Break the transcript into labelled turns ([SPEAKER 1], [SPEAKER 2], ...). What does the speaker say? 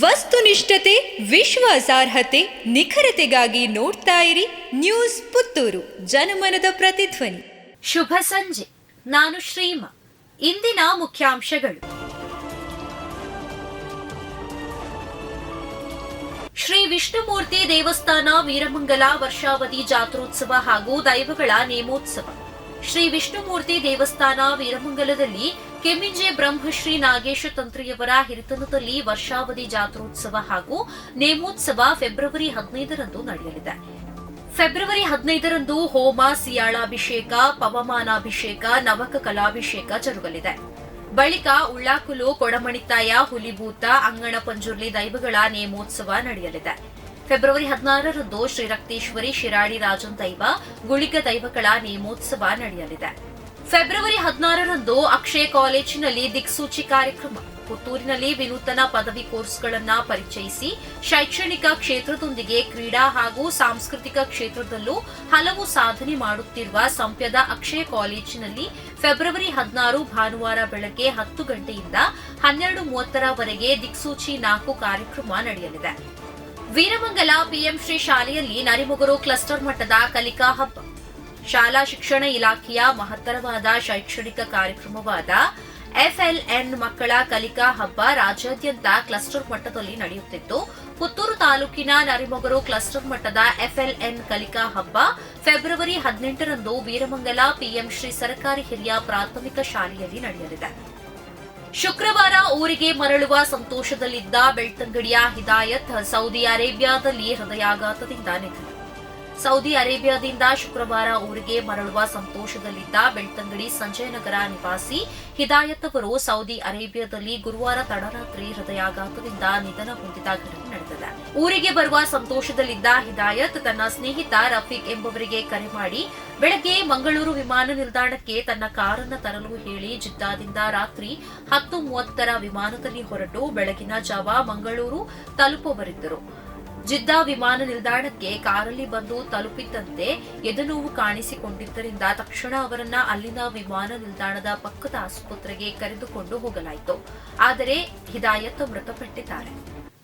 [SPEAKER 1] ವಸ್ತುನಿಷ್ಠತೆ, ವಿಶ್ವಾಸಾರ್ಹತೆ, ನಿಖರತೆಗಾಗಿ ನೋಡ್ತಾ ಇರಿ ನ್ಯೂಸ್ ಪುತ್ತೂರು, ಜನಮನದ ಪ್ರತಿಧ್ವನಿ.
[SPEAKER 2] ಶುಭ ಸಂಜೆ. ನಾನು ಶ್ರೀಮ. ಇಂದಿನ ಮುಖ್ಯಾಂಶಗಳು. ಶ್ರೀ ವಿಷ್ಣುಮೂರ್ತಿ ದೇವಸ್ಥಾನ ವೀರಮಂಗಲ ವರ್ಷಾವಧಿ ಜಾತ್ರೋತ್ಸವ ಹಾಗೂ ದೈವಗಳ ನೇಮೋತ್ಸವ. ಶ್ರೀ ವಿಷ್ಣುಮೂರ್ತಿ ದೇವಸ್ಥಾನ ವೀರಮಂಗಲದಲ್ಲಿ ಕೆಮ್ಮಿಂಜೆ ಬ್ರಹ್ಮಶ್ರೀ ನಾಗೇಶ ತಂತ್ರಿಯವರ ಹಿರಿತನದಲ್ಲಿ ವರ್ಷಾವಧಿ ಜಾತ್ರೋತ್ಸವ ಹಾಗೂ ನೇಮೋತ್ಸವ ಫೆಬ್ರವರಿ ಹದಿನೈದರಂದು ನಡೆಯಲಿದೆ. ಫೆಬ್ರವರಿ ಹದಿನೈದರಂದು ಹೋಮ, ಸಿಯಾಳಾಭಿಷೇಕ, ಪವಮಾನಾಭಿಷೇಕ, ನವಕ ಕಲಾಭಿಷೇಕ ಜರುಗಲಿದೆ. ಬಳಿಕ ಉಳ್ಳಾಕುಲು ಕೊಡಮಣಿತಾಯ ಹುಲಿಭೂತ ಅಂಗಣ ಪಂಜುರ್ಲಿ ದೈವಗಳ ನೇಮೋತ್ಸವ ನಡೆಯಲಿದೆ. ಫೆಬ್ರವರಿ ಹದಿನಾರರಂದು ಶ್ರೀ ರಕ್ತೇಶ್ವರಿ ಶಿರಾಡಿ ರಾಜನ್ ದೈವ, ಗುಳಿಗ ದೈವಗಳ ನೇಮೋತ್ಸವ ನಡೆಯಲಿದೆ. ಫೆಬ್ರವರಿ ಹದಿನಾರರಂದು ಅಕ್ಷಯ ಕಾಲೇಜಿನಲ್ಲಿ ದಿಕ್ಸೂಚಿ ಕಾರ್ಯಕ್ರಮ. ಪುತ್ತೂರಿನಲ್ಲಿ ವಿನೂತನ ಪದವಿ ಕೋರ್ಸ್ಗಳನ್ನು ಪರಿಚಯಿಸಿ ಶೈಕ್ಷಣಿಕ ಕ್ಷೇತ್ರದೊಂದಿಗೆ ಕ್ರೀಡಾ ಹಾಗೂ ಸಾಂಸ್ಕೃತಿಕ ಕ್ಷೇತ್ರದಲ್ಲೂ ಹಲವು ಸಾಧನೆ ಮಾಡುತ್ತಿರುವ ಸಂಪ್ಯದ ಅಕ್ಷಯ ಕಾಲೇಜಿನಲ್ಲಿ ಫೆಬ್ರವರಿ ಹದಿನಾರು ಭಾನುವಾರ ಬೆಳಗ್ಗೆ ಹತ್ತು ಗಂಟೆಯಿಂದ ಹನ್ನೆರಡು ಮೂವತ್ತರವರೆಗೆ ದಿಕ್ಸೂಚಿ ನಾಲ್ಕು ಕಾರ್ಯಕ್ರಮ ನಡೆಯಲಿದೆ. ವೀರಮಂಗಲ ಪಿಎಂಶ್ರೀ ಶಾಲೆಯಲ್ಲಿ ನರಿಮುಗುರು ಕ್ಲಸ್ಟರ್ ಮಟ್ಟದ ಕಲಿಕಾ ಹಬ್ಬ. ಶಾಲಾ ಶಿಕ್ಷಣ ಇಲಾಖೆಯ ಮಹತ್ತರವಾದ ಶೈಕ್ಷಣಿಕ ಕಾರ್ಯಕ್ರಮವಾದ ಎಫ್ಎಲ್ಎನ್ ಮಕ್ಕಳ ಕಲಿಕಾ ಹಬ್ಬ ರಾಜ್ಯಾದ್ಯಂತ ಕ್ಲಸ್ಟರ್ ಮಟ್ಟದಲ್ಲಿ ನಡೆಯುತ್ತಿದ್ದು, ಪುತ್ತೂರು ತಾಲೂಕಿನ ನರಿಮೊಗರು ಕ್ಲಸ್ಟರ್ ಮಟ್ಟದ ಎಫ್ಎಲ್ಎನ್ ಕಲಿಕಾ ಹಬ್ಬ ಫೆಬ್ರವರಿ ಹದಿನೆಂಟರಂದು ವೀರಮಂಗಲ ಪಿಎಂ ಶ್ರೀ ಸರ್ಕಾರಿ ಹಿರಿಯ ಪ್ರಾಥಮಿಕ ಶಾಲೆಯಲ್ಲಿ ನಡೆಯಲಿದೆ. ಶುಕ್ರವಾರ ಊರಿಗೆ ಮರಳುವ ಸಂತೋಷದಲ್ಲಿದ್ದ ಬೆಳ್ತಂಗಡಿಯ ಹಿದಾಯತ್ ಸೌದಿ ಅರೇಬಿಯಾದಲ್ಲಿ ಹೃದಯಾಘಾತದಿಂದ ನಿಧನ. ಸೌದಿ ಅರೇಬಿಯಾದಿಂದ ಶುಕ್ರವಾರ ಊರಿಗೆ ಮರಳುವ ಸಂತೋಷದಲ್ಲಿದ್ದ ಬೆಳ್ತಂಗಡಿ ಸಂಜಯನಗರ ನಿವಾಸಿ ಹಿದಾಯತ್ ಅವರು ಸೌದಿ ಅರೇಬಿಯಾದಲ್ಲಿ ಗುರುವಾರ ತಡರಾತ್ರಿ ಹೃದಯಾಘಾತದಿಂದ ನಿಧನ ಹೊಂದಿದ ಘಟನೆ ನಡೆದಿದೆ. ಊರಿಗೆ ಬರುವ ಸಂತೋಷದಲ್ಲಿದ್ದ ಹಿದಾಯತ್, ತನ್ನ ಸ್ನೇಹಿತ ರಫೀಕ್ ಎಂಬುವರಿಗೆ ಕರೆ ಮಾಡಿ, ಬೆಳಗ್ಗೆ ಮಂಗಳೂರು ವಿಮಾನ ನಿಲ್ದಾಣಕ್ಕೆ ತನ್ನ ಕಾರನ್ನ ತರಲು ಹೇಳಿ ಜಿದ್ದಾದಿಂದ ರಾತ್ರಿ ಹತ್ತು ಮೂವತ್ತರ ವಿಮಾನದಲ್ಲಿ ಹೊರಟು ಬೆಳಗಿನ ಜಾವ ಮಂಗಳೂರು ತಲುಪುವರಿದ್ದರು ಜಿದ್ದಾ ವಿಮಾನ ನಿಲ್ದಾಣಕ್ಕೆ ಕಾರಲ್ಲಿ ಬಂದು ತಲುಪಿದ್ದಂತೆ ಎದೆನೋವು ಕಾಣಿಸಿಕೊಂಡಿದ್ದರಿಂದ ತಕ್ಷಣ ಅವರನ್ನ ಅಲ್ಲಿನ ವಿಮಾನ ನಿಲ್ದಾಣದ ಪಕ್ಕದ ಆಸ್ಪತ್ರೆಗೆ ಕರೆದುಕೊಂಡು ಹೋಗಲಾಯಿತು. ಆದರೆ ಹಿದಾಯತ್ ಮೃತಪಟ್ಟಿದ್ದಾರೆ.